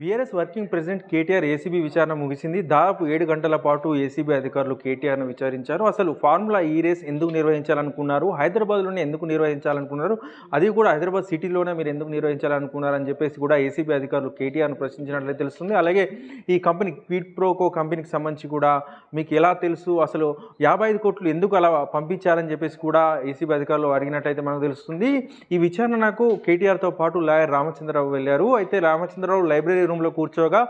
BRS working president KTR ACB విచారణ ముగిసింది. దాదాపు ఏడు గంటల పాటు ఏసీబీ అధికారులు కేటీఆర్ను విచారించారు. అసలు ఫార్ములా ఈ రేస్ ఎందుకు నిర్వహించాలనుకున్నారు? హైదరాబాద్లోనే ఎందుకు నిర్వహించాలనుకున్నారు? అది కూడా హైదరాబాద్ సిటీలోనే మీరు ఎందుకు నిర్వహించాలనుకున్నారు అని చెప్పేసి కూడా ఏసీబీ అధికారులు కేటీఆర్ను ప్రశ్నించినట్లు తెలుస్తుంది. అలాగే ఈ కంపెనీ క్విడ్ ప్రోకో కంపెనీకి సంబంధించి కూడా మీకు ఎలా తెలుసు? అసలు యాభై ఐదు కోట్లు ఎందుకు అలా పంపించారని చెప్పేసి కూడా ఏసీబీ అధికారులు అడిగినట్లయితే మనకు తెలుస్తుంది. ఈ విచారణకు కేటీఆర్తో పాటు లాయర్ రామచంద్రరావు వెళ్ళారు. అయితే రామచంద్రరావు లైబ్రరీ రూమ్లో కూర్చోగా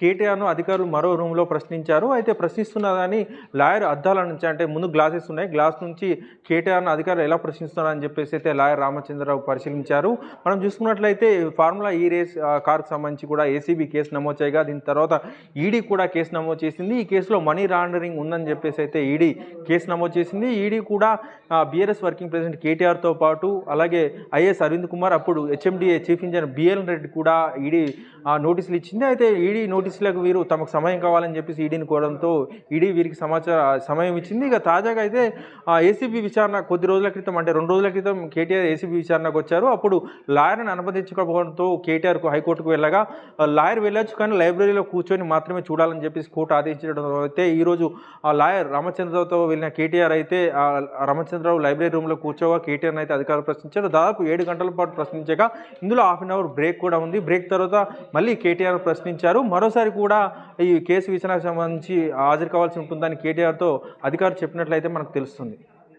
కేటీఆర్ను అధికారులు మరో రూమ్లో ప్రశ్నించారు. అయితే ప్రశ్నిస్తున్నదని లాయర్ అద్దాల నుంచి అంటే ముందు గ్లాసెస్ ఉన్నాయి. గ్లాస్ నుంచి కేటీఆర్ను అధికారులు ఎలా ప్రశ్నిస్తున్నారని చెప్పేసి అయితే లాయర్ రామచంద్రరావు పరిశీలించారు. మనం చూసుకున్నట్లయితే ఫార్ములా ఈ రేస్ కార్కు సంబంధించి కూడా ఏసీబీ కేసు నమోదు చేయగా దీని తర్వాత ఈడీ కూడా కేసు నమోదు చేసింది. ఈ కేసులో మనీ లాండరింగ్ ఉందని చెప్పేసి అయితే ఈడీ కేసు నమోదు చేసింది. ఈడీ కూడా బీఆర్ఎస్ వర్కింగ్ ప్రెసిడెంట్ కేటీఆర్తో పాటు అలాగే ఐఎస్ అరవింద్ కుమార్ అప్పుడు HMDA chief engineer BL Reddy కూడా ఈడీ నోటీసులు ఇచ్చింది. అయితే ఈడీ నోటీసులకు వీరు తమకు సమయం కావాలని చెప్పేసి ఈడీని కోరడంతో ఈడీ వీరికి సమాచార సమయం ఇచ్చింది. ఇక తాజాగా అయితే ఏసీబీ విచారణ కొద్ది రోజుల క్రితం అంటే రెండు రోజుల క్రితం కేటీఆర్ ఏసీబీ విచారణకు వచ్చారు. అప్పుడు లాయర్ని అనుమతించకపోవడంతో కేటీఆర్కు హైకోర్టుకు వెళ్ళగా లాయర్ వెళ్ళొచ్చు కానీ లైబ్రరీలో కూర్చొని మాత్రమే చూడాలని చెప్పేసి కోర్టు ఆదేశించడం అయితే ఈరోజు ఆ లాయర్ రామచంద్రరావుతో వెళ్ళిన కేటీఆర్ అయితే ఆ రామచంద్రరావు లైబ్రరీ రూమ్లో కూర్చోగా కేటీఆర్ని అయితే అధికారులు ప్రశ్నించారు. దాదాపు ఏడు గంటల పాటు ప్రశ్నించగా ఇందులో హాఫ్ అన్ అవర్ బ్రేక్ కూడా ఉంది. బ్రేక్ తర్వాత మళ్ళీ కేటీఆర్ ప్రశ్నించారు. మరో మరోసారి కూడా ఈ కేసు విచారణకు సంబంధించి హాజరు కావాల్సి ఉంటుందని కేటీఆర్తో అధికారులు చెప్పినట్లయితే మనకు తెలుస్తుంది.